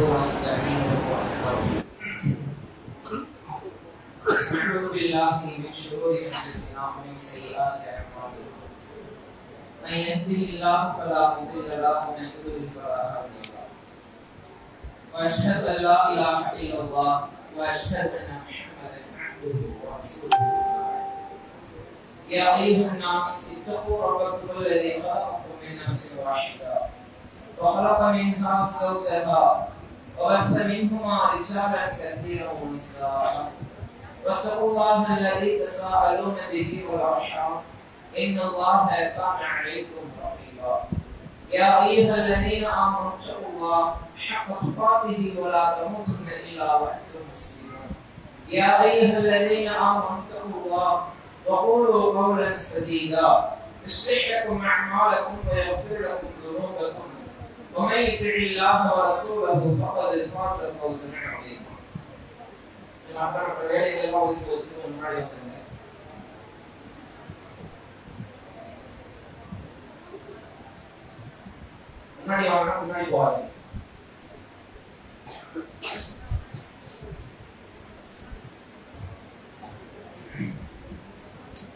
ونستعينه ونستغفره نعوذ بالله من شرور أنفسنا ومن سيئات أعمالنا. من يهده الله فلا مضل له ومن يضلل فلا هادي له. وأشهد أن لا إله إلا الله وأشهد أن محمدا عبده ورسوله. يا أيها الناس اتقوا ربكم الذي خلقكم من نفس واحدة وخلق منها زوجها وبث منهما رجالا كثيرا ونساء. واتقوا الله الذي تساءلون به والارحام ان الله كان عليكم رقيبا. يا ايها الذين امنوا اتقوا الله حق تقاته ولا تموتن الا وانتم مسلمون. يا ايها الذين امنوا اتقوا الله وقولوا قولا سديدا. يصلح لكم اعمالكم ويغفر لكم ذنوبكم ومن يطع الله ورسوله فقد فاز فوزا عظيما அப்படிப்பட்ட வேலைகள் எல்லாம் ஒதுக்கி வச்சுட்டு முன்னாடி வந்துருங்க முன்னாடி வாங்க முன்னாடி போவாங்க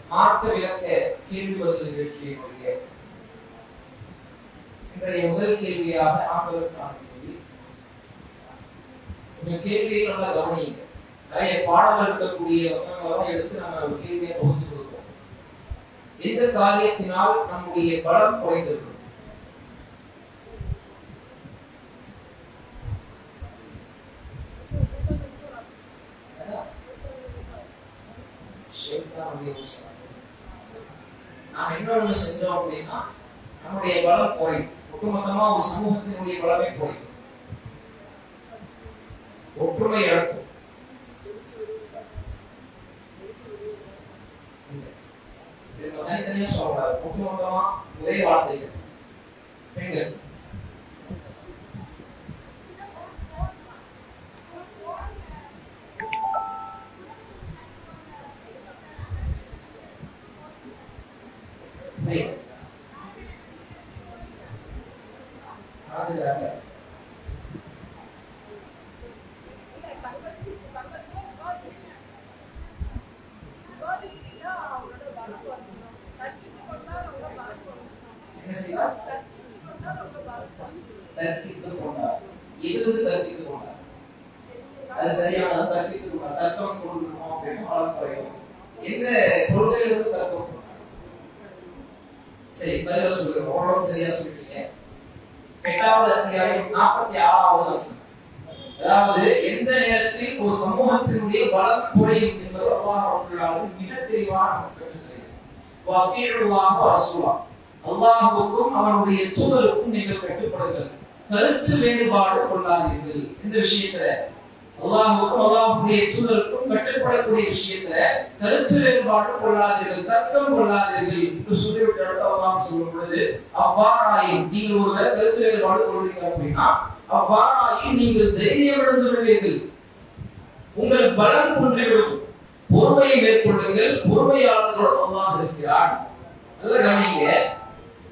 மார்க்க விளக்க கேள்வி பதில் நிகழ்ச்சியினுடைய இன்றைய முதல் கேள்வியாக ஆண்களுக்கான இந்த கேள்வியை நல்லா கவனிங்க நிறைய பாடல் இருக்கக்கூடிய வசனங்களெல்லாம் எடுத்து நம்ம ஒரு கேள்வியை தொகுத்து கொடுப்போம் எந்த காரியத்தினால் நம்முடைய பலம் குறைந்திருக்கும்? நாம் இன்னொன்று செஞ்சோம் அப்படின்னா நம்முடைய பலம் குறையும். ஒட்டுமொத்தமா ஒரு சமூகத்தினுடைய பலமே குறையும் ஒற்றுமை இழக்கும் தனித்தனியா சொல்லக்கூடாது. ஒட்டுமொத்தமா ஒரே வார்த்தைகள் பெண்கள் Right. அதுக்காக என்ன செய்யலாம் தர்க்கித்து கொண்டார் எதிர்த்து தர்க்கித்து அது சரியான தர்க்கித்து கொண்டார் தர்க்கம் கொண்டிருக்கோம் அப்படின்னு வளம் குறையும் எந்த கொள்கையிலிருந்து தர்க்கம் கொண்டார் சரி பதில சொல்லுங்க. ஓரளவு சரியா சொல்லிட்டீங்க. எட்டாவது அத்தியாயம் நாற்பத்தி ஆறாவது வசனம். அதாவது எந்த நேரத்தில் ஒரு சமூகத்தினுடைய பலம் குறையும் என்பது அல்லாஹ் ரப்பல் மிக தெளிவான நமக்கு கற்றுத்தருகிறது அல்லாஹ்வுக்கும் அவனுடைய தூதருக்கும் நீங்கள் கட்டுப்படுங்கள். கருத்து வேறுபாடு கொள்ளாதீர்கள் இந்த விஷயத்துல அல்லாஹுக்கும் அல்லாஹுடைய தூதருக்கும் கட்டுப்படக்கூடிய விஷயத்துல கருத்து வேறுபாடு கொள்ளாதீர்கள் தர்க்கம் கொள்ளாதீர்கள் என்று சொல்லிவிட்டு அல்லாஹ் சொல்லும் பொழுது அவ்வாறாயும் நீங்கள் ஒரு கருத்து வேறுபாடு கொள்றீங்க அப்படின்னா அவ்வாறாயும் நீங்கள் தைரியம் இழந்து விடுவீர்கள் உங்கள் பலம் குன்றிவிடும். பொறுமையை மேற்கொள்ளுங்கள். பொறுமையாளர்களோடு அல்லாஹ் இருக்கிறான். நல்ல கவனிங்க.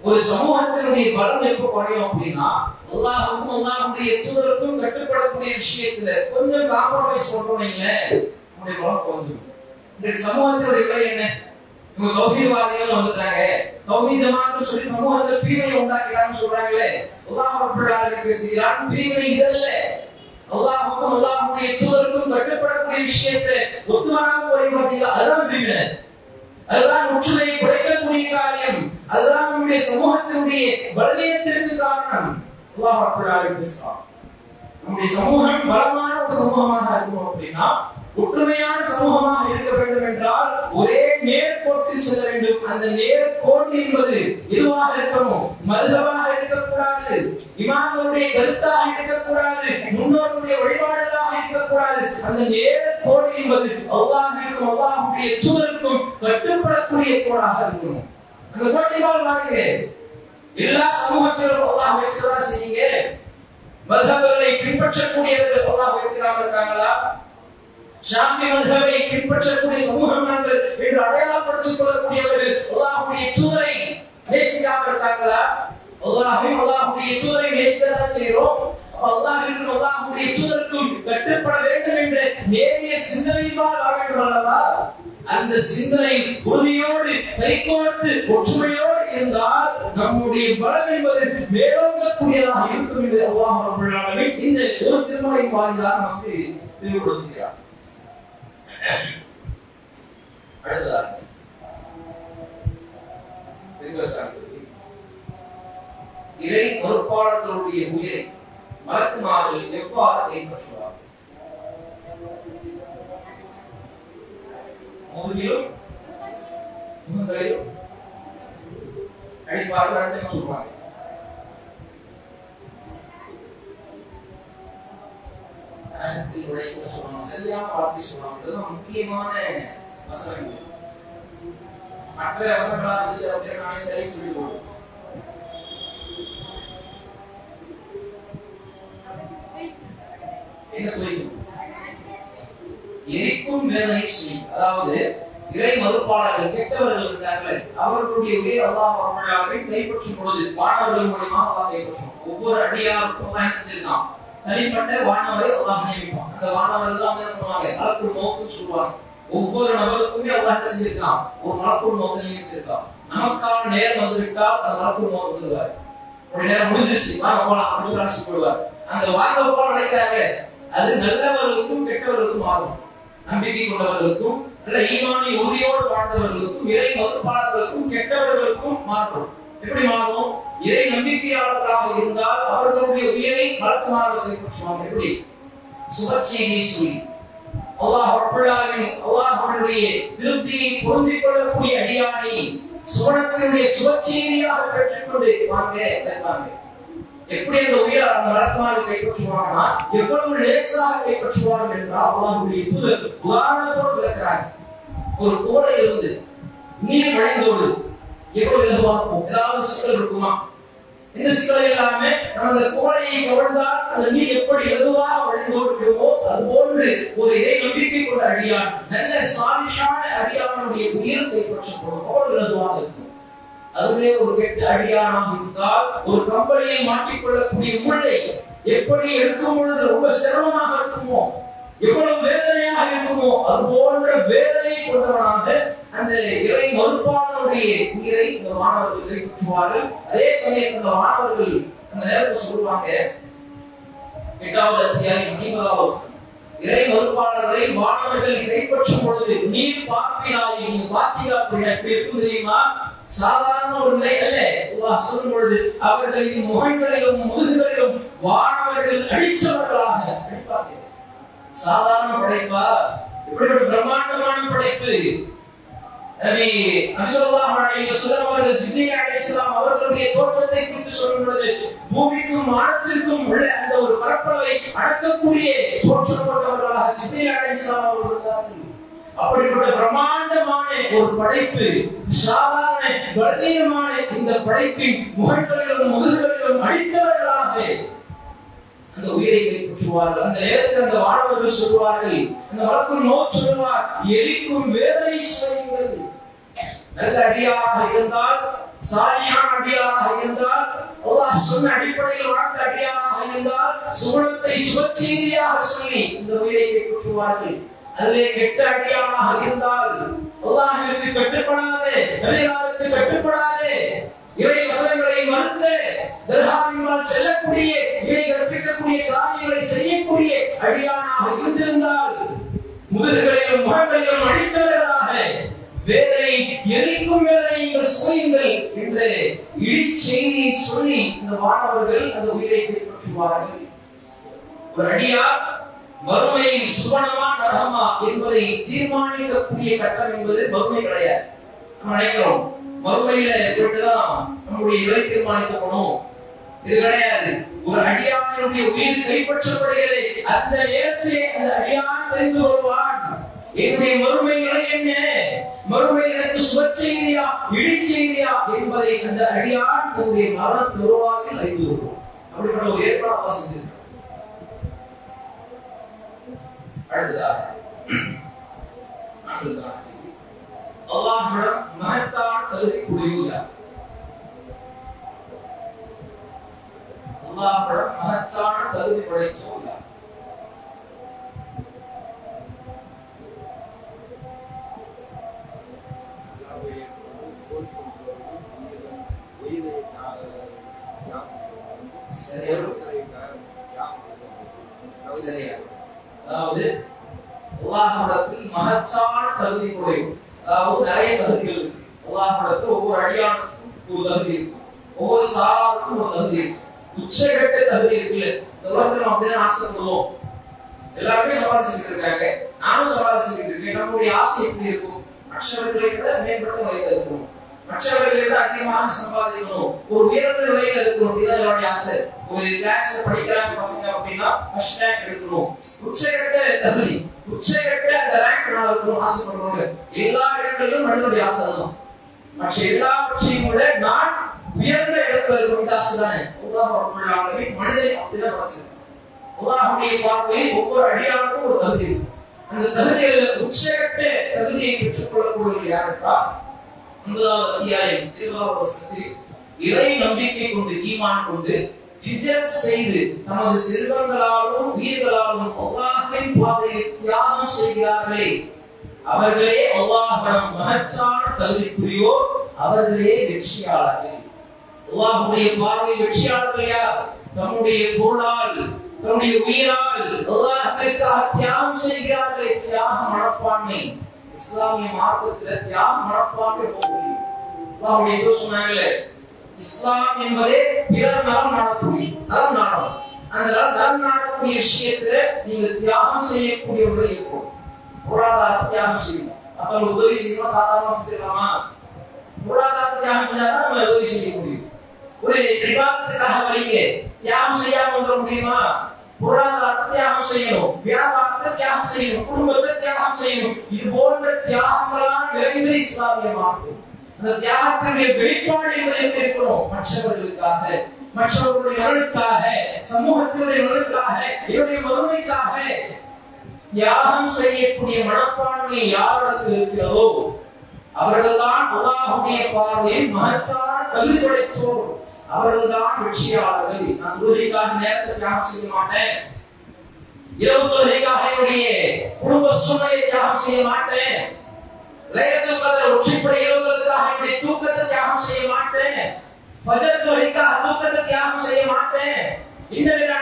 ஒரு சமூகத்தினுடைய பலம் எப்ப குறையும் அப்படின்னா எல்லாருக்கும் எல்லாருடைய தூதருக்கும் கட்டுப்படக்கூடிய விஷயத்துல கொஞ்சம் காம்ப்ரமைஸ் பண்றோம் உங்களுடைய பலம் குறைஞ்சிடும் இன்றைக்கு சமூகத்தினுடைய விலை என்ன? இவங்க தௌஹீத்வாதிகள் வந்துட்டாங்க. தௌஹீத் ஜமாத்னு சொல்லி சமூகத்துல பிரிவினை உண்டாக்கிறான்னு சொல்றாங்களே அல்லாஹ் ரப்பல் பேசுகிறான் பிரிவினை இதல்ல அல்லாஹுக்கும் அல்லாஹுடைய தூதருக்கும் கட்டுப்படக்கூடிய விஷயத்தை ஒத்துவராக ஒரே பார்த்தீங்களா? அதுதான் பிரிவினை. அதுதான் முற்றுமையை குறைக்கக்கூடிய காரியம் அதுதான் நம்முடைய சமூகத்தினுடைய பலவீனத்திற்கு காரணம். அல்லாஹ் ரப்பல் நம்முடைய சமூகம் பலமான ஒரு சமூகமாக இருக்கும் அப்படின்னா ஒற்றுமையான சமூகமாக இருக்க வேண்டும் என்றால் ஒரே நேர்கோட்டில் செல்ல வேண்டும். அந்த நேர்கோட்டு என்பது எதுவாக இருக்கணும் மதுகவாக இருக்கக்கூடாது. இமாம்களுடைய கருத்தாக இருக்கக்கூடாது. முன்னோருடைய வழிபாடு கட்டுப்படக்கூடாது அந்த ஏழு நேர்கோடு என்பது அல்லாஹிற்கும் அல்லாஹுடைய தூதருக்கும் கட்டுப்படக்கூடிய கோடாக இருக்கணும் அந்த கோட்டைவால் பாருங்க எல்லா சமூகத்திலும் அல்லாஹ் வைக்கிறதா செய்யுங்க. மதங்களை பின்பற்றக்கூடியவர்கள் அல்லாஹ் வைக்கிறாம இருக்காங்களா? ஷாஃபி மதுஹபை பின்பற்றக்கூடிய சமூகம் என்று என்று அடையாளப்படுத்திக் கொள்ளக்கூடியவர்கள் அல்லாஹுடைய தூதரை நேசிக்காம இருக்காங்களா? அல்லாஹையும் அல்லாஹுடைய தூதரை நேசிக்கதான் செய்கிறோம். அப்ப அல்லாஹ்விற்கும் அல்லாஹ்வுடைய தூதருக்கும் கட்டுப்பட வேண்டும் என்ற ஏறிய சிந்தனையினால் வர வேண்டும் அல்லவா? அந்த சிந்தனை உறுதியோடு கைகோர்த்து ஒற்றுமையோடு இருந்தால் நம்முடைய பலம் என்பது மேலோங்கக்கூடியதாக இருக்கும் என்று அல்லாஹ் ரப்பல் இந்த ஒரு திருமலை வாயிலாக நமக்கு தெளிவுபடுத்துகிறார். அடுத்ததாக இறை பொறுப்பாளர்களுடைய உயிரை மலக்குமார்கள் எவ்வாறு கைப்பற்றுவார் முதுகிலும் முகங்களிலும் அடிப்பார்கள் ரெண்டையும் சொல்லுவாங்க கரணத்தில் உழைக்க சரியான வார்த்தை முக்கியமான வசனங்கள். மற்ற வசனங்களா இருந்துச்சு அப்படின்னு சரி சொல்லி போடுவோம் என்ன சொல்லிக்கணும் எரிக்கும் வேதனை சொல்லி அதாவது இறை மறுப்பாளர்கள் கெட்டவர்கள் இருந்தார்கள் அவர்களுடைய உயிர் அல்லாஹ் வரமழாவை கைப்பற்றும் பொழுது வானவர்கள் மூலியமாக அல்லாஹ் கைப்பற்றும் ஒவ்வொரு அடியாருக்கும் அல்லாஹ் என்ன செஞ்சிருக்கான்? தனிப்பட்ட வானவரை அல்லாஹ் நியமிப்பான். அந்த வானவர்கள் தான் என்ன பண்ணுவாங்க? மலக்குள் மௌத்துன்னு சொல்லுவாங்க. ஒவ்வொரு நபருக்குமே அல்லாஹ் என்ன செஞ்சிருக்கான்? ஒரு மலக்குள் மௌத்தை நியமிச்சிருக்கான். நமக்கான நேரம் வந்துவிட்டால் அந்த மலக்குள் மௌத்து வந்துருவார் ஒரு நேரம் முடிஞ்சிருச்சு. வாங்க போலாம். அப்படின்னு சொல்லி ஆசைப்படுவார் அந்த வாங்க போல நினைக்கிறாங்க அது நல்லவர்களுக்கும் கெட்டவர்களுக்கும் மாறும் நம்பிக்கை கொண்டவர்களுக்கும் நல்ல ஈமானி உறுதியோடு வாழ்ந்தவர்களுக்கும் இறை மறுப்பாளர்களுக்கும் கெட்டவர்களுக்கும் மாறும் எப்படி மாறும்? இறை நம்பிக்கையாளர்களாக இருந்தால் அவர்களுடைய உயிரை வழக்கமாக கைப்பற்றுவாங்க எப்படி? சுபச்செய்தி சொல்லி. அல்லாஹ் ரப்பலாவின் அல்லாஹ் அவனுடைய திருப்தியை பொருந்திக் கொள்ளக்கூடிய அடியானை சுவனத்தினுடைய சுபச்செய்தியாக பெற்றுக்கொண்டு வாங்க கேட்பாங்க. எப்படி அந்த உயிர் அந்த வழக்கமாக கைப்பற்றுவாங்கன்னா எவ்வளவு லேசாக கைப்பற்றுவார்கள் என்றால் அவர்களுடைய தூதர் உதாரணத்தோடு விளக்கிறாங்க ஒரு கோடை இருந்து நீர் வழிந்தோடு எவ்வளவு இலகுவா ஏதாவது சிக்கல் இருக்குமா? இந்த சிக்கல் இல்லாம நம்ம அந்த கோடையை கவர்ந்தால் அந்த நீர் எப்படி இலகுவாக வழிந்தோடுகிறோமோ அது போன்று ஒரு இறை நம்பிக்கை கொண்ட அடியான் நல்ல சாமியான அடியானுடைய உயிர் கைப்பற்றப்படும். அவ்வளவு இலகுவாக இருக்கும்? அதுவே ஒரு கெட்ட அடியானாக இருந்தால் ஒரு கம்பளியை மாட்டிக்கொள்ளக்கூடிய முள்ளை எப்படி எடுக்கும் பொழுது ரொம்ப சிரமமாக இருக்குமோ எவ்வளவு வேதனையாக இருக்குமோ அது போன்ற வேதனை கொண்டவனாக அந்த இறை மறுப்பாளனுடைய உயிரை இந்த மாணவர்கள் கைப்பற்றுவார்கள். அதே சமயம் இந்த மாணவர்கள் அந்த நேரத்தில் சொல்லுவாங்க எட்டாவது அத்தியாயம் ஐம்பதாவது இறை மறுப்பாளர்களை மாணவர்கள் கைப்பற்றும் பொழுது நீர் பார்ப்பினாலே நீ பார்த்தீங்க அப்படின்னா எப்படி இருக்கும் தெரியுமா? சாதாரண ஒரு நிலை அல்ல. அல்லாஹ் சொல்லும் பொழுது அவர்களின் முகங்களிலும் முதுகுகளிலும் வானவர்கள் அழிச்சவர்களாக சாதாரண படைப்பா? இப்படிப்பட்ட பிரம்மாண்டமான படைப்பு. நபி நபிசல்லாஹு அலைஹி வஸல்லம் அவர்கள் ஜிப்ரீல் அலைஹிஸ்ஸலாம் அவர்களுடைய தோற்றத்தை குறித்து சொல்லும் பொழுது பூமிக்கும் வானத்திற்கும் உள்ள அந்த ஒரு பரப்பளவை அடக்கக்கூடிய தோற்றம் கொண்டவர்களாக ஜிப்ரீல் அலைஹிஸ்ஸலாம் அவர்கள் இருந்தார்கள். அப்படிப்பட்ட பிரம்மாண்டமான ஒரு படைப்பு சாதாரண பலவீனமான இந்த படைப்பின் முகங்களிலும் முதுகளிலும் அடித்தவர்களாக அந்த உயிரை கைப்பற்றுவார்கள் அந்த நேரத்தில் அந்த மாணவர்கள் சொல்வார்கள் அந்த வழக்கு நோட் சொல்வார் எரிக்கும் வேதனை செய்யுங்கள். நல்ல அடியாக இருந்தால் சாலியான அடியாக இருந்தால் அல்லாஹ் சொன்ன அடிப்படையில் வாழ்ந்த அடியாக இருந்தால் சுவனத்தை சுபச்செய்தியாக சொல்லி இந்த உயிரை கைப்பற்றுவார்கள் அதிலே கெட்ட அடியானாக இருந்தால் அல்லாஹிற்கு கட்டுப்படாதே நபிகளாருக்கு கட்டுப்படாதே. இறை வசனங்களை மறுத்து தர்காவினால் செல்லக்கூடிய இறை கற்பிக்கக்கூடிய காரியங்களை செய்யக்கூடிய அடியானாக இருந்திருந்தால் முதுகுகளிலும் முகங்களிலும் அடித்தவர்களாக வேதனை எரிக்கும் வேதனை நீங்கள் சுவையுங்கள் என்று இடிச்செய்தியை சொல்லி இந்த மாணவர்கள் அந்த உயிரை கைப்பற்றுவார்கள் ஒரு அடியார் மறுமையை சுவனமா நரகமா என்பதை தீர்மானிக்கக்கூடிய கட்டம் என்பது மறுமை கிடையாது. நம்ம நினைக்கிறோம் மறுமையில போட்டுதான் நம்முடைய விலை தீர்மானிக்கப்படும். இது கிடையாது. ஒரு அடியானுடைய உயிர் கைப்பற்றப்படுகிறது. அந்த நேரத்திலே அந்த அடியான் தெரிந்து கொள்வான். என்னுடைய மறுமை நிலை என்ன? மறுமை எனக்கு சுவச்செய்தியா இடிச்செய்தியா என்பதை அந்த அடியான் தன்னுடைய மரண துருவாவில் அறிந்து கொள்வோம் அப்படிப்பட்ட ஒரு ஏற்பாடு வாசித்திருக்கிறார் அழுதார் அழுதார் அல்லாஹிடம் மகத்தான தகுதிக்குரியவர் அல்லாஹிடம் மகத்தான தகுதி படைத்தவர் சரியா? அதாவது அல்லாஹ்விடத்தில் மகச்சான தகுதி குறைவு அதாவது நிறைய தகுதிகள் இருக்கு. அல்லாஹ்விடத்தில் ஒவ்வொரு அடியானுக்கும் ஒரு தகுதி இருக்கும் ஒவ்வொரு சாராருக்கும் ஒரு தகுதி இருக்கும் உச்சகட்ட தகுதி இருக்குல்ல. இந்த உலகத்துல நம்ம அப்படிதான் ஆசைப்படுவோம். எல்லாருமே சமாளிச்சுக்கிட்டு இருக்காங்க. நானும் சமாளிச்சுக்கிட்டு இருக்கேன். நம்முடைய ஆசை எப்படி இருக்கும்? மற்றவர்களை விட மேம்பட்ட நிலையில இருக்கணும். மற்றவர்களை விட அதிகமாக சம்பாதிக்கணும் ஒரு உயர்ந்த நிலையில இருக்கணும் ஆசை ஒரு கிளாஸ்ல படிக்கிறாங்க பசங்க அப்படின்னா ஃபர்ஸ்ட் ரேங்க் எடுக்கணும் உச்சகட்ட தகுதி உச்சகட்ட அந்த ரேங்க் நான் இருக்கணும் எல்லா இடங்களிலும் மனிதனுடைய ஆசை தான் மற்ற எல்லாவற்றையும் விட நான் உயர்ந்த இடத்துல இருக்கணும் ஆசை தானே உதாரணமாக மனிதனை அப்படிதான் படைச்சிருக்கான் பார்வையில் ஒவ்வொரு அடியானுக்கும் ஒரு தகுதி அந்த தகுதியில் உச்சகட்ட தகுதியை பெற்றுக் யார் என்றால் ஒன்பதாவது அத்தியாயம் இருபதாவது வசனத்தில் இறை நம்பிக்கை கொண்டு ஈமான் கொண்டு ஹிஜ்ரத் செய்து தமது செல்வங்களாலும் உயிர்களாலும் அல்லாஹ்வின் பாதையை தியாகம் செய்கிறார்களே. அவர்களே அல்லாஹ்விடம் மகச்சான தகுதிக்குரியோர் அவர்களே வெற்றியாளர்கள். அல்லாஹ்வுடைய பார்வை வெற்றியாளர்கள் யார்? தம்முடைய பொருளால் தம்முடைய உயிரால் அல்லாஹ்விற்காக தியாகம் செய்கிறார்களே தியாக மனப்பான்மை. இஸ்லாமிய மார்க்கத்துல யார் மனப்பான்மை போகுது அல்லாஹ்வுடைய ஏதோ சொன்னாங்களே இஸ்லாம் என்பதே பிறர் நலம் நாடக்கூடிய நலம் நாடணும். அந்த நலம் நாடக்கூடிய விஷயத்துல நீங்க தியாகம் செய்யக்கூடியவர்கள் இருக்கும் பொருளாதார தியாகம் செய்யணும். அப்ப நம்ம உதவி செய்யணும்? சாதாரணமா செஞ்சிடலாமா பொருளாதார தியாகம் செஞ்சாதான் நம்ம உதவி செய்ய முடியும் ஒரு விவாதத்துக்காக வரீங்க தியாகம் செய்யாம வந்துட முடியுமா? பொருளாதாரத்தை தியாகம் செய்யணும் வியாபாரத்தை தியாகம் செய்யணும் குடும்பத்தை தியாகம் செய்யணும் இது போன்ற தியாகங்களால் நிறைந்த இஸ்லாமிய மார்க்கம் அந்த தியாகத்தினுடைய வெளிப்பாடு என்பது எப்படி இருக்கணும் மற்றவர்களுக்காக மற்றவர்களுடைய நலனுக்காக சமூகத்தினுடைய நலனுக்காக என்னுடைய மறுமைக்காக தியாகம் செய்யக்கூடிய மனப்பான்மை யாரிடத்தில் இருக்கிறதோ அவர்கள்தான் அல்லாஹுடைய பார்வையில் மகத்தான தகுதி படைத்தோர் அவர்கள்தான் வெற்றியாளர்கள். நான் தொழுகைக்காக நேரத்தை தியாகம் செய்ய மாட்டேன். இரவு தொழுகைக்காக என்னுடைய குடும்ப சூழ்நிலையை தியாகம் செய்ய மாட்டேன். லைலத்துல் கத்ர் உச்சிப்படை இரவுகளுக்காக என்னுடைய தூக்கத்தை தியாகம் செய்ய மாட்டேன். ஃபஜர் தொழுகைக்காக தூக்கத்தை தியாகம் செய்ய மாட்டேன். இந்த நில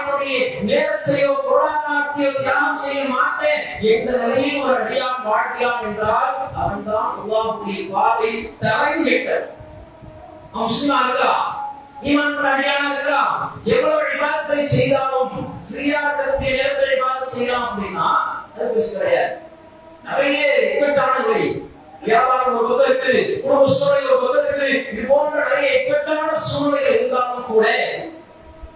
என்னுடைய நேரத்தையோ பொருளாதாரத்தையோ தியாகம் செய்ய மாட்டேன். எந்த நிலையில் ஒரு அடியான் வாழ்கிறான் என்றால் அவன்தான் அல்லாஹ்வுடைய பார்வை தரைந்து கேட்டவன் முஸ்லிமா இருக்கலாம் ஈமான் அடியானா இருக்கலாம் எவ்வளவு இபாதத்தை செய்தாலும் ஃப்ரீயா இருக்கக்கூடிய நேரத்தில் இபாதத் செய்யலாம் அப்படின்னா அது கிடையாது. நிறைய இக்கட்டான நிலை வியாபாரம் ஒரு பக்கம் இருக்குது குடும்ப சூழ்நிலை ஒரு பக்கம் இருக்குது இது போன்ற நிறைய இக்கட்டான சூழ்நிலைகள் இருந்தாலும் கூட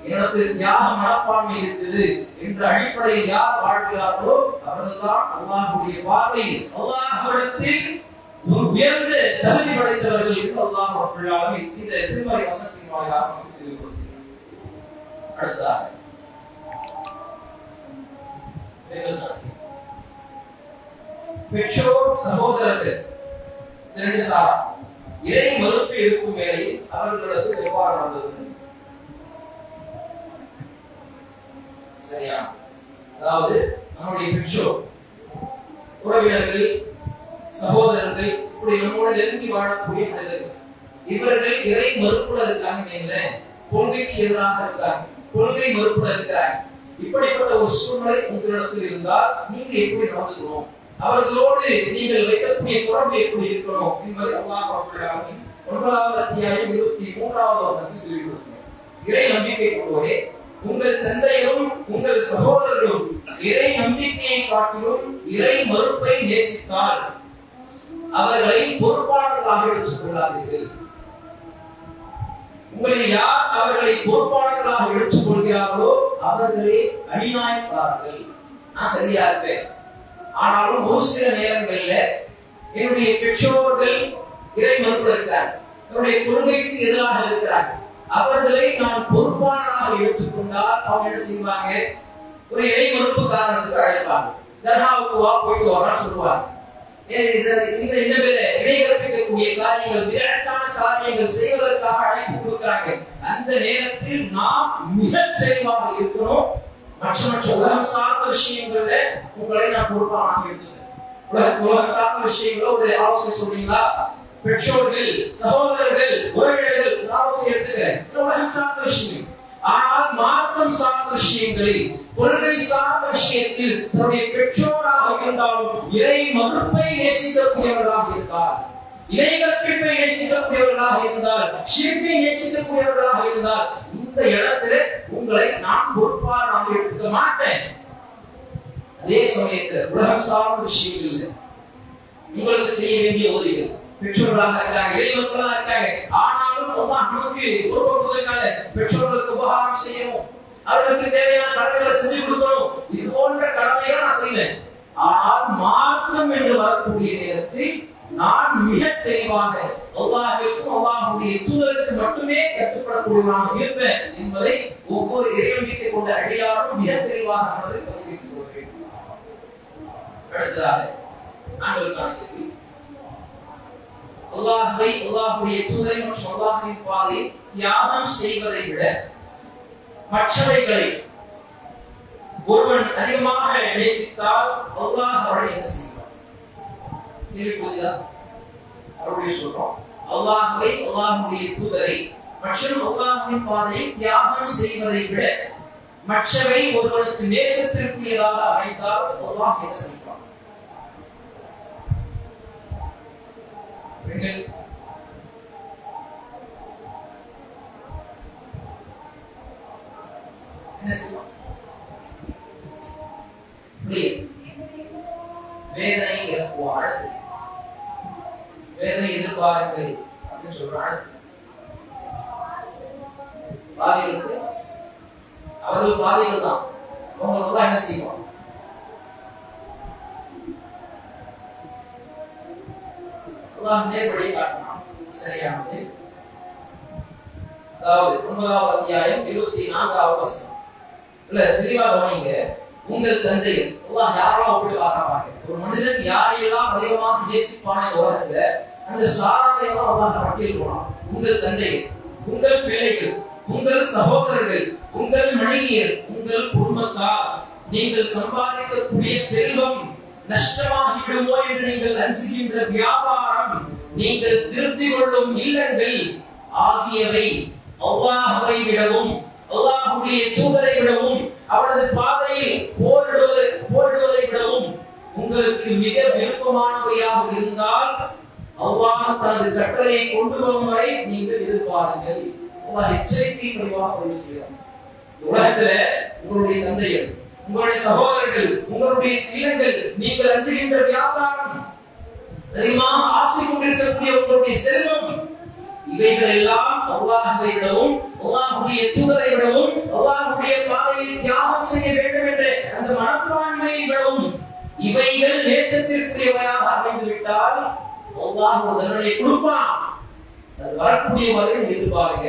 எனக்கு தியாக மனப்பான்மை இருக்குது என்ற அடிப்படையில் யார் வாழ்கிறார்களோ அவர்கள்தான் அல்லாஹுடைய பார்வை. அல்லாஹ் உயர்ந்து தகுதி படைத்தவர்கள் என்று அல்லாஹ் ரப்பல் இந்த திருமறை வசனத்தின் வாயிலாக நமக்கு தெளிவுபடுத்துகிறார் அடுத்ததாக பெற்றோர் சகோதரர்கள் இரண்டு சாரா. இறை மறுப்பு இருக்கும் வேளையில் அவர்களது எவ்வாறு நடந்தது. சரியா? அதாவது நம்முடைய பெற்றோர் உறவினர்கள் சகோதரர்கள் இப்படி நம்மோடு நெருங்கி வாழக்கூடிய மனிதர்கள். இவர்கள் இறை மறுப்புல இருக்காங்க கொள்கைக்கு எதிராக இருக்காங்க. கொள்கை மறுப்புல இருக்கிறாங்க. இப்படிப்பட்ட ஒரு சூழ்நிலை உங்களிடத்தில் இருந்தால் நீங்க எப்படி நடந்துக்கணும்? அவர்களோடு நீங்கள் வைக்கக்கூடிய தொடர்பு எப்படி இருக்கணும் என்பதை அல்லாஹ் ரப்பல் ஒன்பதாவது அத்தியாயம் இருபத்தி மூன்றாவது வசனத்தில் தெளிவுபடுத்தினார். இறை நம்பிக்கை கொள்வோரே உங்கள் தந்தையும் உங்கள் சகோதரர்களும் இறை நம்பிக்கையை காட்டிலும் இறை மறுப்பை நேசித்தால் அவர்களை பொறுப்பாளர்களாக எடுத்துக் கொள்ளாதீர்கள். உங்களை யார் அவர்களை பொறுப்பாளர்களாக எடுத்துக் கொள்கிறார்களோ அவர்களே அநியாயக்காரர்கள். நான் சரியா இருப்பேன். ஆனாலும் ஒரு சில நேரங்கள்ல என்னுடைய பெற்றோர்கள் இறை மறுப்பு இருக்கிறார் என்னுடைய கொள்கைக்கு எதிராக இருக்கிறார் அவர்களை நான் பொறுப்பாளராக எடுத்துக்கொண்டால் அவங்க என்ன செய்வாங்க? ஒரு இறை மறுப்பு காரணத்துக்கு அழைப்பாங்க தர்காவுக்கு வா போயிட்டு வரான்னு சொல்லுவாங்க. இந்த என்ன காரியங்கள் விரட்டான காரியங்கள் செய்வதற்காக அழைப்பு கொடுக்கிறாங்க. அந்த நேரத்தில் நாம் மிகச் தெளிவாக இருக்கணும் மற்ற மற்ற உலகம் சார்ந்த விஷயங்கள்ல உங்களை நான் பொறுப்பாக உலக உலகம் சார்ந்த ஒரு ஆலோசனை சொல்றீங்களா? பெற்றோர்கள் சகோதரர்கள் உறவினர்கள் ஆலோசனை எடுத்துக்கிறேன். உலகம் சார்ந்த விஷயம் ஆனால் மார்க்கம் சார்ந்த விஷயங்களில் கொள்கை சார்ந்த விஷயத்தில் தன்னுடைய பெற்றோராக இருந்தாலும் இறை மறுப்பை நேசிக்கக்கூடியவர்களாக இருந்தார் இணை கற்பிப்பை நேசிக்கக்கூடியவர்களாக இருந்தால் ஷிர்கை நேசிக்கக்கூடியவர்களாக இருந்தால் இந்த இடத்துல உங்களை நான் பொறுப்பாக நான் எடுத்துக்க மாட்டேன். அதே சமயத்தில் உலகம் சார்ந்த விஷயங்கள் உங்களுக்கு செய்ய வேண்டிய உதவிகள். பெற்றோர்களாக இருக்காங்க இறைமக்களாக இருக்காங்க. ஆனாலும் அல்லாஹ் நமக்கு பெற்றோர்களுக்கு உபகாரம் செய்யணும். அவர்களுக்கு தேவையான கடமைகளை செஞ்சு கொடுக்கணும். இது போன்ற கடமைகளை நான் செய்வேன். ஆனால் மார்க்கம் என்று வரக்கூடிய நேரத்தில் நான் மிக தெளிவாக அல்லாஹ்விற்கும் அல்லாஹ்வுடைய தூதருக்கு மட்டுமே கட்டுப்படக்கூடியவனாக இருப்பேன் என்பதை ஒவ்வொரு இறைநம்பிக்கை கொண்ட அடியாரும் மிக தெளிவாக மனதில் கொள்ள வேண்டும். அடுத்ததாக கேள்வி அல்லாஹுவை அல்லாஹுடைய தூதரை மற்றும் அல்லாஹுவின் பாதையில் தியாகம் செய்வதை விட மற்றவைகளை ஒருவன் அதிகமாக நேசித்தால் அல்லாஹ் அவரை என்ன செய்வார் கேள்வி புரியுதா மறுபடியும் சொல்றோம். அல்லாஹுவை அல்லாஹுடைய தூதரை மற்றும் அல்லாஹுவின் பாதையை தியாகம் செய்வதை விட மற்றவை ஒருவனுக்கு நேசத்திற்குரியதாக அமைத்தால் அல்லாஹ் என்ன செய்வார் பெண்கள் என்ன உங்கள் குடும்பத்தார் நீங்கள் சம்பாதிக்கக்கூடிய செல்வம் நஷ்டமாகி விடுமோ என்று நீங்கள் அஞ்சுகின்ற வியாபாரம் நீங்கள் திருப்தி கொள்ளும் இல்லங்கள் ஆகியவை அவ்வாஹவை விடவும் அல்லாஹ்வுடைய தூதரை விடவும் அவரது பாதையில் போரிடுவதை போரிடுவதை விடவும் உங்களுக்கு மிக விருப்பமானவையாக இருந்தால் அவ்வாறு தனது கட்டளையை கொண்டு வரும் வரை நீங்கள் எதிர்பாருங்கள். அல்லாஹ் எச்சரிக்கை குறைவாக செய்யலாம் உலகத்துல உங்களுடைய தந்தையர் உங்களுடைய சகோதரர்கள் உங்களுடைய இல்லங்கள் நீங்கள் அஞ்சுகின்ற வியாபாரம் அதிகமாக ஆசை கொண்டிருக்கக்கூடிய உங்களுடைய செல்வம் இவைகள் எல்லாம் அல்லாஹை விடவும் அல்லாஹுடைய தூதரை விடவும் அல்லாஹுடைய பாதையில் தியாகம் செய்ய வேண்டும் என்ற அந்த மனப்பான்மையை விடவும் இவைகள் நேசத்திற்குரியவையாக அமைந்து விட்டால் அல்லாஹ் ஒரு தண்டனை கொடுப்பான் அது வரக்கூடிய வகையில் எதிர்பாருங்க.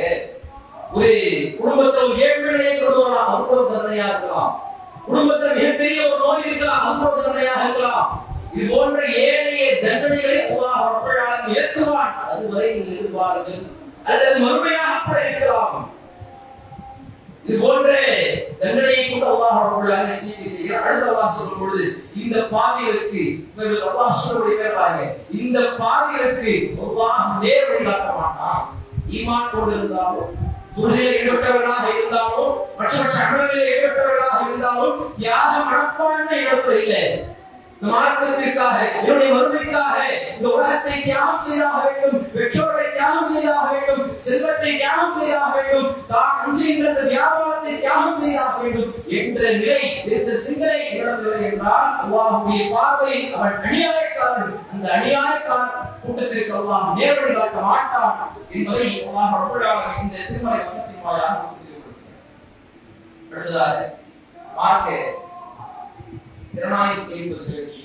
ஒரு குடும்பத்தில் ஏழ்மையை கொண்டு வரலாம். அது ஒரு தண்டனையா இருக்கலாம். குடும்பத்தில் மிகப்பெரிய ஒரு நோய் இருக்கலாம். அது ஒரு தண்டனையாக இருக்கலாம். இது போன்ற ஏனைய தண்டனைகளை அல்லாஹ் ஏற்றுவான். அதுவரை நீங்கள் எதிர்பாருங்கள். அல்லது மறுமையாக கூட இருக்கலாம். இது போன்ற தண்டனையை கூட அல்லாஹ் ரப்பல் ஆலமீன் எச்சரிக்கை செய்கிறார் அடுத்து அல்லாஹ் சொல்லும் பொழுது இந்த பாவிகளுக்கு இவர்கள் அல்லாஹ் சொல்லக்கூடிய பேர் பாருங்க. இந்த பாவிகளுக்கு அல்லாஹ் நேர் வழி காட்ட மாட்டான். ஈமான் கொண்டிருந்தாலும் இருந்தாலும் துருதியில் ஈடுபட்டவர்களாக இருந்தாலும் மற்ற மற்ற அமல்களில் ஈடுபட்டவர்களாக இருந்தாலும் தியாக மனப்பான்மை இடத்துல இல்லை இந்த மார்க்கத்திற்காக என்னுடைய வறுமைக்காக இந்த உலகத்தை தியாகம் செய்தாக வேண்டும் பெற்றோரை தியாகம் செய்தாக வேண்டும் செல்வத்தை தியாகம் செய்தாக வேண்டும் தான் அஞ்சுகின்ற இந்த வியாபாரத்தை தியாகம் செய்தாக வேண்டும் என்ற நிலை என்ற சிந்தனை நடந்தது என்றால் அல்லாஹுடைய பார்வை அவன் அநியாயக்காரன். அந்த அநியாயக்காரன் கூட்டத்திற்கு அல்லாஹ் நேரடி காட்ட மாட்டான் என்பதை அல்லாஹ் ரப்பலாக இந்த திருமலை வசனத்தின் வாயாக அடுத்ததாக மார்க்க ஐம்பது நிகழ்ச்சி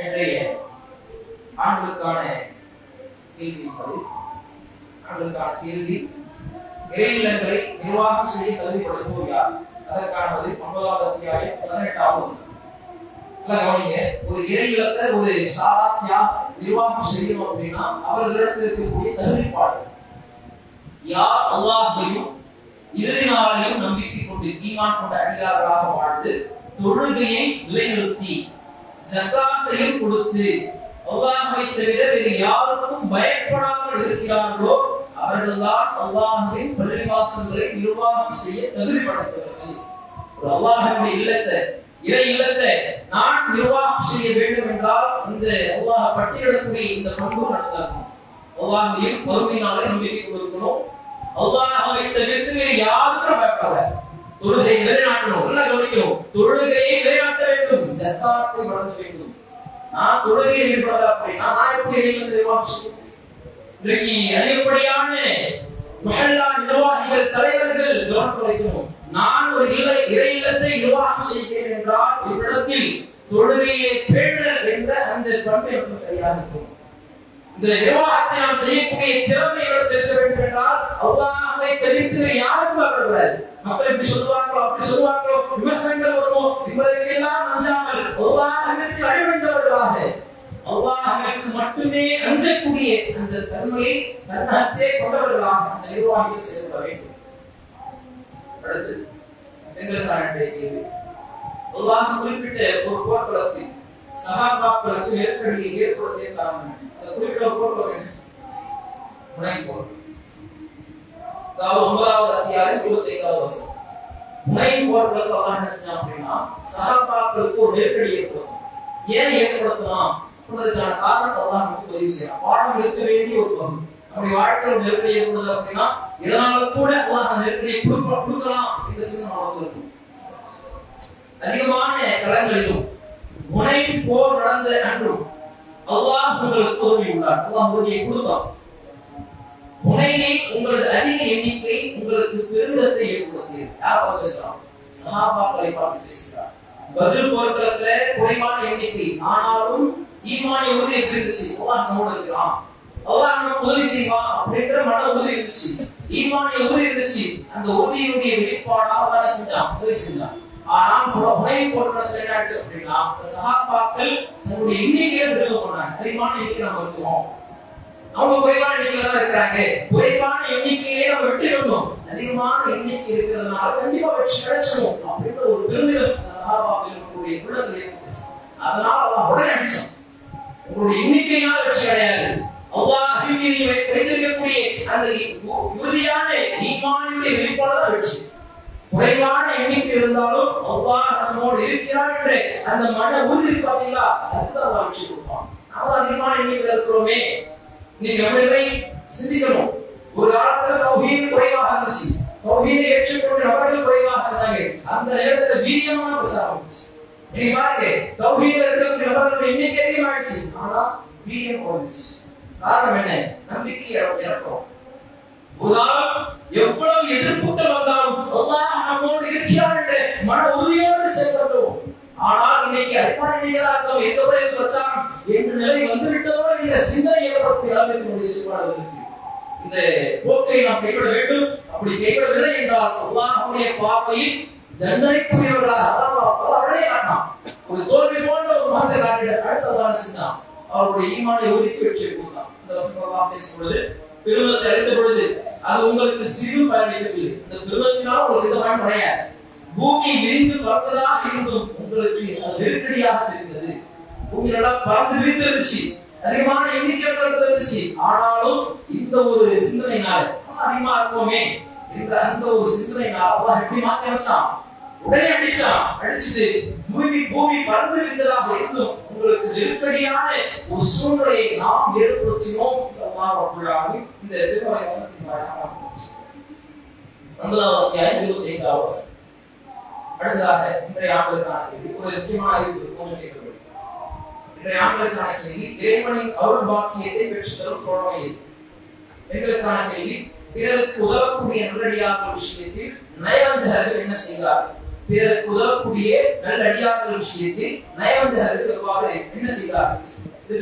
இன்றைய ஆண்களுக்கான கேள்வி என்பது. ஆண்களுக்கான கேள்வி இறைநிலங்களை நிர்வாகம் செய்ய தகுதிப்படுத்துவோர் யார் அதற்கான பதில் ஒன்பதாவது அத்தியாயம் பதினெட்டாவது நல்லா கவனிங்க. ஒரு இறைநிலத்தை ஒரு சாராத்தியா நிர்வாகம் செய்யணும் அப்படின்னா அவர்களிடத்தில் இருக்கக்கூடிய தகுதிப்பாடு யார் அல்லாஹையும் இறுதி நாளையும் நம்பிக்கை கொண்டு ஈமான் கொண்ட அடியார்களாக வாழ்ந்து தொழுகையை நிலைநிறுத்தி ஜக்காத்தையும் கொடுத்து அல்லாஹை தவிர வேறு யாருக்கும் பயப்படாமல் இருக்கிறார்களோ அவர்கள்தான் அல்லாஹ்வின் பள்ளிவாசல்களை நிர்வாகம் செய்ய தகுதி படைத்தவர்கள் ஒரு அல்லாஹ்வின் இல்லத்தை இதை இல்லத்தை நான் நிர்வாகம் செய்ய வேண்டும் என்றால் இந்த அல்லாஹ் பட்டியலிடக்கூடிய இந்த பண்பு நடத்தணும் அல்லாஹையும் பொறுமையினாலே நம்பிக்கை கொடுக்கணும். அல்லாஹ் வைத்த வெற்றியை யாருக்கும் பயப்படாத தொழுகை நிலைநாட்டணும். நல்லா கவனிக்கணும். தொழுகையை நிலைநாட்ட வேண்டும். ஜக்காத்தை வழங்க வேண்டும். நான் தொழுகையை ஈடுபடாத அப்படின்னா நான் எப்படி இறையில நிர்வாகம் செய்ய முடியும்? இன்றைக்கு அதிகப்படியான மஹல்லா நிர்வாகிகள் தலைவர்கள் கவனம் வைக்கணும். நான் ஒரு இல்லை இறை இல்லத்தை நிர்வாகம் செய்கிறேன் என்றால் இவ்விடத்தில் தொழுகையை பேணுதல் என்ற அந்த பண்பு எனக்கு சரியாக இருக்கும். இந்த நிர்வாகத்தை நாம் செய்யக்கூடிய திறமை எங்களுக்கு இருக்க வேண்டும் என்றால் அல்லாஹ்வை தெரிவித்து யாருக்கும் வரக்கூடாது மக்கள் இப்படி சொல்லுவாங்களோ அப்படி சொல்லுவாங்களோ விமர்சனங்கள் வருமோ என்பதற்கெல்லாம் அஞ்சாமல் அல்லாஹ்விற்கு அழிவந்தவர்களாக அல்லாஹ்விற்கு மட்டுமே அஞ்சக்கூடிய அந்த தன்மையை தன்னகத்தே கொண்டவர்களாக அந்த நிர்வாகிகள் செயல்பட வேண்டும். அடுத்து எங்களுக்கான கேள்வி அல்லாஹ் குறிப்பிட்ட ஒரு போர்க்களத்தில் சகாபாக்களுக்கு நெருக்கடியை ஏற்படுத்திய காரணம் அந்த குறிப்பிட்ட போர்க்களம் என்ன? முனை போர் ஒன்பதாவது அத்தியாயம் இருபத்தி ஐந்தாவது வசனம். முனை போர்களுக்கு அல்லாஹ் என்ன செஞ்சான் அப்படின்னா சகாபாக்களுக்கு ஒரு நெருக்கடி ஏற்படுத்தும் ஏன் ஏற்படுத்தலாம் அப்படின்றதுக்கான காரணம் அல்லாஹ் நமக்கு உதவி செய்யலாம் பாடம் எடுக்க வேண்டிய ஒரு பகுதி நம்முடைய வாழ்க்கையில் நெருக்கடியை கொடுத்தது அப்படின்னா இதனால கூட அல்லாஹ் நெருக்கடியை கொடுக்க கொடுக்கலாம் என்று சிந்தனை நமக்கு இருக்கும் அதிகமான களங்களிலும் முனை போர் நடந்த அன்றும் அல்லாஹ் உங்களுக்கு தோல்வி உள்ளார் அல்லாஹ் தோல்வியை கொடுத்தான் முனையை உங்களது அதிக எண்ணிக்கை உங்களுக்கு பெருதத்தை ஏற்படுத்தியது யார் பார்த்து பேசுறான்? சகாபாக்களை பார்த்து பேசுகிறார். பதில் போர்க்களத்துல குறைவான எண்ணிக்கை. ஆனாலும் ஈமானிய உறுதி எப்படி இருந்துச்சு அல்லாஹ் நம்மோடு இருக்கிறான். அல்லாஹ் நமக்கு உதவி செய்வான் அப்படின்ற மன உறுதி இருந்துச்சு. ஈமானிய உறுதி இருந்துச்சு. அந்த உறுதியினுடைய வெளிப்பாடாக தானே செஞ்சான்? உதவி செஞ்சான். ஆனால் உணவை போட்டுறது என்ன ஆச்சு அப்படின்னா அந்த சகாபாக்கள் நம்முடைய எண்ணிக்கையை விருது பண்ணாங்க அதிகமான எண்ணிக்கை நம்ம இருக்கோம். அவங்க குறைவான எண்ணிக்கையில தான் இருக்கிறாங்க. குறைவான எண்ணிக்கையிலே நம்ம வெற்றி பெறணும். அதிகமான எண்ணிக்கை இருக்கிறதுனால கண்டிப்பா வெற்றி கிடைச்சிடும் அப்படின்ற ஒரு பெருமிதம் அந்த சகாபாக்கள் இருக்கக்கூடிய உள்ளத்தில் ஏற்பட்டுச்சு அதனால அல்லாஹ் உடனே அடிச்சான். உங்களுடைய எண்ணிக்கையினால் வெற்றி கிடையாது அல்லாஹ் மீறி வைத்திருக்கக்கூடிய அந்த உறுதியான ஈமானுடைய வெளிப்பாடு தான் வெற்றி குறைவான எண்ணிக்கை இருந்தாலும் அல்லாஹ் நம்மோடு இருக்கிறான் என்ற அந்த மன உறுதி இருக்கு பாத்தீங்களா? அல்லாஹ் வெற்றி கொடுப்பான். நாம அதிகமான எண்ணிக்கையில் இருக்கிறோமே. நீங்க நம்மளை சிந்திக்கணும். ஒரு காலத்துல தௌஹீத் குறைவாக இருந்துச்சு. தௌஹீதை நபர்கள் குறைவாக இருந்தாங்க. அந்த நேரத்துல வீரியமான பிரச்சாரம் இருந்துச்சு நீங்க பாருங்க தௌஹீத இருக்கக்கூடிய நபர்கள் எண்ணிக்கை அதிகமாயிடுச்சு. ஆனா வீரியம் குறைஞ்சிச்சு. காரணம் என்ன? நம்பிக்கை இழக்கிறோம் ஒரு எவ்வளவு எதிர்ப்புகள் வந்தாலும் அல்லாஹ் நம்மோடு இருக்கிறார் என்று மன உறுதியோடு செயல்பட்டோம் ஆனால் இன்னைக்கு அர்ப்பண இருக்கோம் எந்த ஒரு பிரச்சாரம் என்ற நிலை வந்துவிட்டதோ என்ற சிந்தனை ஏற்படுத்தி அளவிற்கு செயல்பாடு இந்த போக்கை நாம் கைவிட வேண்டும். அப்படி கைவிடவில்லை என்றால் அல்லாஹ்வுடைய பார்வையில் தண்டனைக்குரியவர்களாக அல்லாஹ் அல்லாஹ்வுடைய காட்டினான் ஒரு தோல்வி போன்ற ஒரு மகத்தை காட்டிட அடுத்ததான சிந்தான் அவருடைய ஈமானை உறுதி வெற்றி கொடுத்தான் இந்த வசனம் அல்லாஹ் பேசும் பொழுது பெருமத்தை அளித்த பொழுது அது உங்களுக்கு சிறு பயனளிக்கவில்லை அந்த பெருமத்தினால் உங்களுக்கு எந்த பயன் கிடையாது. பூமி விரிந்து பறந்ததாக இருந்தும் உங்களுக்கு அது நெருக்கடியாக தெரிந்தது. பூமி நல்லா பறந்து விரிந்திருந்துச்சு. அதிகமான எண்ணிக்கை இருந்துச்சு ஆனாலும் இந்த ஒரு சிந்தனையினால் அதிகமா இருப்போமே என்ற அந்த ஒரு சிந்தனையினால் அல்லாஹ் எப்படி மாத்தி வச்சான் உடனே அடிச்சான் அடிச்சுட்டு பூமி பூமி பறந்து விரிந்ததாக இருந்தும் உங்களுக்கு நெருக்கடியான ஒரு சூழ்நிலையை நாம் ஏற்படுத்தினோம் அல்லாஹ் இந்த திருமலை ஒன்பதாவது இருபத்தி ஐந்தாவது அடுத்ததாக இன்றைய கேள்வி ஒரு முக்கியமான கொஞ்சம் இன்றைய கேள்வி இறைவனின் அருள் பாக்கியத்தை எங்களுக்கான கேள்வி பிறருக்கு உதவக்கூடிய விஷயத்தில் நயவஞ்சகர்கள் என்ன செய்கிறார்கள் பிறருக்கு உதவக்கூடிய நல்லடியார்கள் விஷயத்தில் நயவஞ்சகர்கள் எவ்வாறு என்ன செய்தார்கள்? இது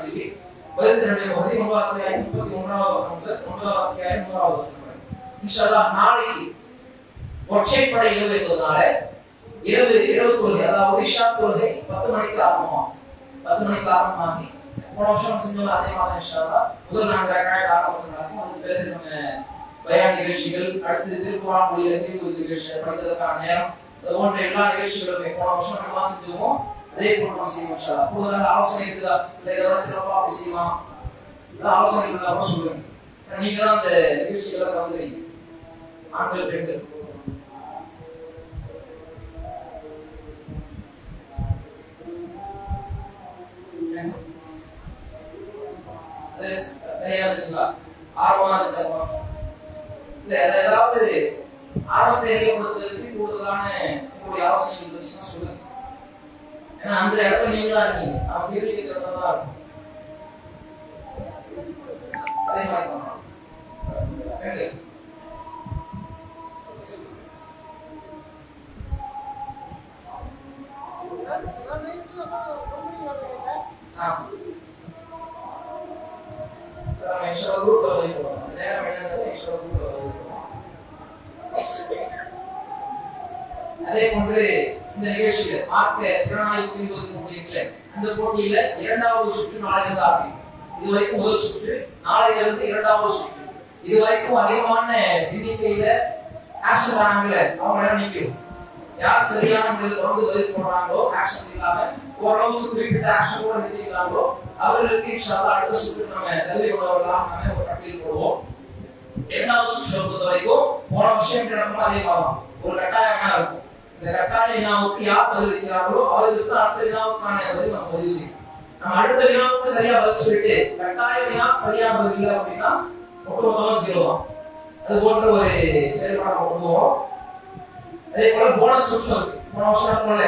கேள்வி பதில் தன்னுடைய அத்தியாயம் முப்பத்தி ஒன்றாவது வசனம் முதல் ஒன்பதாவது அத்தியாயம் மூன்றாவது வசனம். வரை இன்ஷா நாளைக்கு ஒற்றைப்படை இரவு என்பதனால இரவு இரவு தொழுகை அதாவது இஷா தொழுகை பத்து மணிக்கு ஆரம்பமாகும். பத்து மணிக்கு ஆரம்பமாகி போன வருஷம் செஞ்சோம் அதே மாதிரி முதல் நான்கு ஆரம்பத்தில் நடக்கும். அதுக்கு பிறகு நம்ம பயான் நிகழ்ச்சிகள் அடுத்து திருக்குறான் நிகழ்ச்சி நேரம் அது போன்ற எல்லா நிகழ்ச்சிகளுமே போன வருஷம் நம்ம செஞ்சோமோ அதே போல நம்ம செய்வோம் இன்ஷா கூடுதலாக ஆலோசனை இருக்குதா இல்லை இதெல்லாம் சிறப்பாக அப்படி செய்யலாம் ஏதாவது ஆலோசனை இருந்தாலும் சொல்லுங்க நீங்க தான் அந்த நிகழ்ச்சிகளை கலந்துறீங்க ஆண்கள் பெண்கள் ஆர்வமா இருந்துச்சு இல்ல ஏதாவது ஆர்வத்தை தெரியப்படுத்துறதுக்கு கூடுதலான உங்களுடைய அவசியம் இருந்துச்சுன்னா சொல்லுங்க ஏன்னா அந்த இடத்துல நீங்க தான் இருக்கீங்க. அவன் கேள்வி கேட்கறதா இருக்கும் அதே மாதிரி அதே போன்று இந்த நிகழ்ச்சியில பார்க்க திறனாய்வு என்பது போட்டியில இந்த போட்டியில இரண்டாவது சுற்று நாளையிலிருந்து ஆரம்பிக்கும். இது வரைக்கும் முதல் சுற்று நாளையிலிருந்து இரண்டாவது சுற்று. இது வரைக்கும் அதிகமான எண்ணிக்கையில ஆக்ஷன் ஆனாங்களே அவங்க எல்லாம் நீக்கிடும். யார் சரியான முறையில் தொடர்ந்து பதில் போடுறாங்களோ ஆக்ஷன் இல்லாம ஓரளவுக்கு குறிப்பிட்ட ஆக்ஷன் கூட நிறுத்திக்கிறாங்களோ அவர்களுக்கு இன்ஷால்லா அடுத்த சுற்று நம்ம தகுதி கொண்டவர்களாக நம்ம ஒரு பட்டியல் போடுவோம். இரண்டாவது சுற்று பொறுத்த வரைக்கும் போன விஷயம் நடக்கும் அதிகமாகும் ஒரு கட்டாயம் இருக்கும் இந்த கட்டாய வினாவுக்கு யார் பதிலளிக்கிறார்களோ அவர்களுக்கு அடுத்த வினாவுக்கான பதில் நம்ம பதிவு செய்யணும். நம்ம அடுத்த வினாவுக்கு சரியா பதில் சொல்லிட்டு கட்டாய வினா சரியா பதில் இல்லை அப்படின்னா ஒட்டுமொத்தமா ஜீரோ தான் அது போன்ற ஒரு செயல்பாடு நம்ம கொண்டு அதே போல போனஸ் சுற்று இருக்கு. போன வருஷம் போல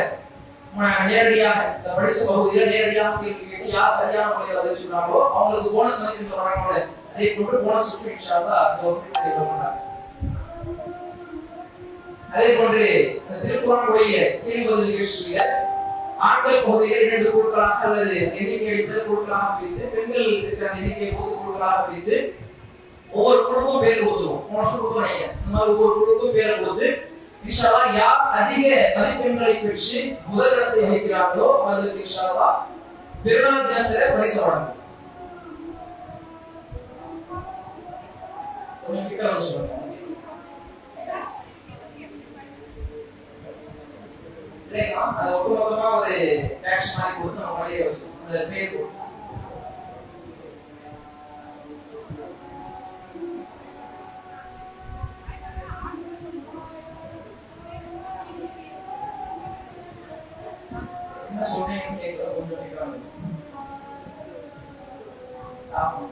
நேரடியாக இந்த படிச்ச பகுதியில நேரடியாக கேள்வி கேட்டு யார் சரியான முறையில் பதில் சொல்றாங்களோ அவங்களுக்கு போனஸ் மதிப்பெண் சொல்றாங்களே அதே போன்று போனஸ் சுற்று தான் கவர்மெண்ட் மாட்டாங்க. அதே போன்று இந்த திருக்குறளுடைய நிகழ்ச்சியில ஆண்கள் பகுதியில இரண்டு குழுக்களாக அல்லது எண்ணிக்கை அடிப்படையில் குழுக்களாக பிரித்து பெண்கள் இருக்கிற அந்த எண்ணிக்கை பொது குழுக்களாக பிரித்து ஒவ்வொரு குழுக்கும் பேர் கொடுத்துருவோம் போன வருஷம் இந்த மாதிரி ஒவ்வொரு குழுக்கும் பேர் கொடுத்து இன்ஷால்லா யார் அதிக மதிப்பெண்களை பெற்று முதலிடத்தை வகிக்கிறார்களோ அவர்களுக்கு இன்ஷால்லா பெருநாள் தினத்துல பரிசு வழங்கும். கிட்ட வந்து சொல்லுங்க. இல்லைங்களா அது ஒட்டுமொத்தமா ஒரு டேக்ஸ் மாதிரி கொடுத்து நம்ம வழியை அந்த பேர் என்ன கேட்கல கொஞ்சம் கேட்கலாம் ஆமா.